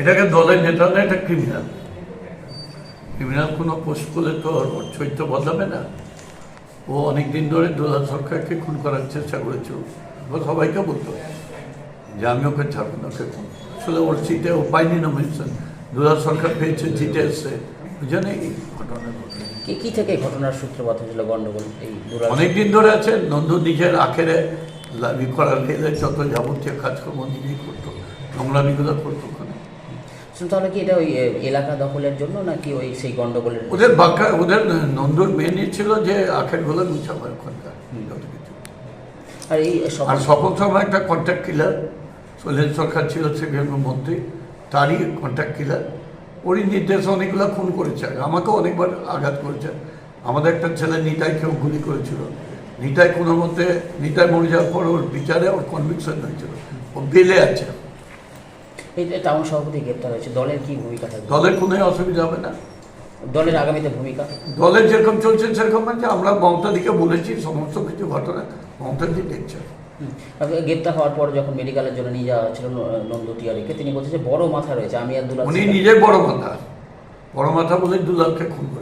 এটাকে দলের নেতা না এটা ক্রিমিনাল ক্রিমিনাল কোনো পোস্ট করলে তো ওর চরিত্র বদলাবে না। ও অনেকদিন ধরে দুলাল সরকারকে খুন করার চেষ্টা করেছিল। ও সবাইকে বলতো যে আমি ওকে ছাড়বো না ওকে খুন। আসলে ওর সিটে ও পাইনি নমিনেশন দুলাল সরকার পেয়েছে জিতে এসছে। ওই জন্য এই ঘটনা কি কি থেকে ঘটনার সূত্রপাত হয়েছিল গন্ডগোল? এই অনেকদিন ধরে আছে নন্দু নিজের আখেরে করার গেলে যত যাবতীয় কাজকর্ম নিজেই করতো নোংরামিগুলো করতো ওখানে। তাহলে কি এটা ওই এলাকা দখলের জন্য নাকি ওই সেই গন্ডগোলের ওদের বাঁকা ওদের নন্দুর মেন ছিল যে আখেরগুলো গুছাবো ওখানকার আর এই আর সফল একটা কন্ট্যাক্ট কিলার সোহেল সরকার ছিল সেখানে মন্ত্রী তারই কন্ট্যাক্ট কিলার ওরই নির্দেশে অনেকগুলো খুন করেছে। আমাকেও অনেকবার আঘাত করেছে। আমাদের একটা ছেলে নিতাই কেউ গুলি করেছিল। নিতাই কোনো মতে নিতাই মরে যাওয়ার পর ওর বিচারে ওর কনভিকশন হয়েছিল। ও বেলে আছে। টাউন সভাপতি গ্রেপ্তার হয়েছে দলের কি ভূমিকা থাকবে? দলের কোনো অসুবিধা হবে না। দলের আগামীতে ভূমিকা? দলের যেরকম চলছে সেরকম আছে। আমরা মমতাদিকে বলেছি সমস্ত কিছু ঘটনা মমতাদি দেখছে। গ্রেপ্তার হওয়ার পর যখন মেডিকেলের জন্য নিয়ে যাওয়া হচ্ছিল ন- নন্দু তিয়ারিকে তিনি বলছেন যে বড় মাথা রয়েছে আমি আর দুলাল উনি নিজে নিজের বড় মাথা। বড় মাথা বলে দু লাখকে খুন করে